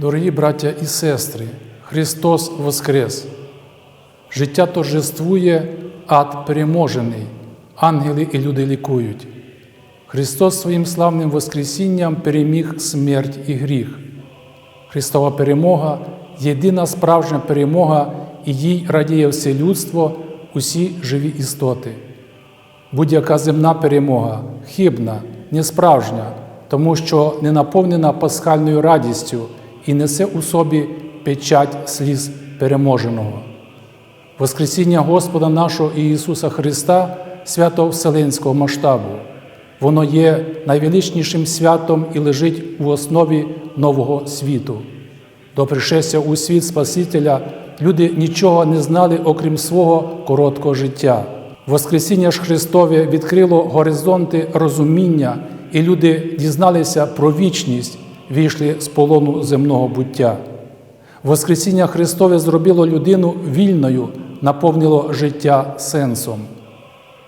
Дорогі браття і сестри, Христос Воскрес! Життя торжествує, ад переможений, ангели і люди лікують. Христос своїм славним Воскресінням переміг смерть і гріх. Христова перемога єдина справжня перемога, і їй радіє все людство, усі живі істоти. Будь-яка земна перемога хибна, несправжня, тому що не наповнена пасхальною радістю і несе у собі печать сліз переможеного. Воскресіння Господа нашого Ісуса Христа свято Вселенського масштабу. Воно є найвеличнішим святом і лежить у основі нового світу. До пришестя у світ Спасителя люди нічого не знали, окрім свого короткого життя. Воскресіння ж Христове відкрило горизонти розуміння, і люди дізналися про вічність, війшли з полону земного буття. Воскресіння Христове зробило людину вільною, наповнило життя сенсом.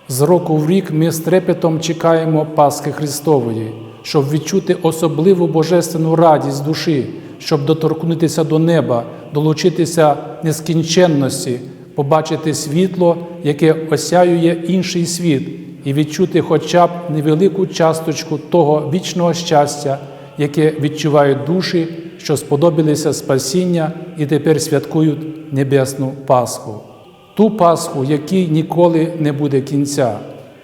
З року в рік ми з трепетом чекаємо Пасхи Христової, щоб відчути особливу божественну радість душі, щоб доторкнутися до неба, долучитися нескінченності, побачити світло, яке осяює інший світ, і відчути хоча б невелику часточку того вічного щастя, яке відчувають душі, що сподобалися спасіння і тепер святкують Небесну Пасху. Ту Пасху, якій ніколи не буде кінця,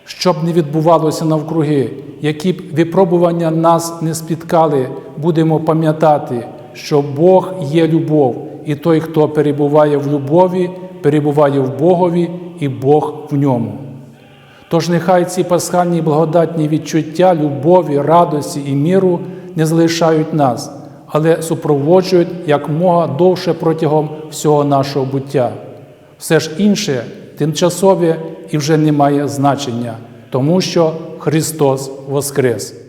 що б не відбувалося навкруги, які б випробування нас не спіткали, будемо пам'ятати, що Бог є любов, і той, хто перебуває в любові, перебуває в Богові, і Бог в ньому. Тож нехай ці пасхальні благодатні відчуття любові, радості і міру не залишають нас, але супроводжують як мога довше протягом всього нашого буття. Все ж інше тимчасове і вже не має значення, тому що Христос Воскрес.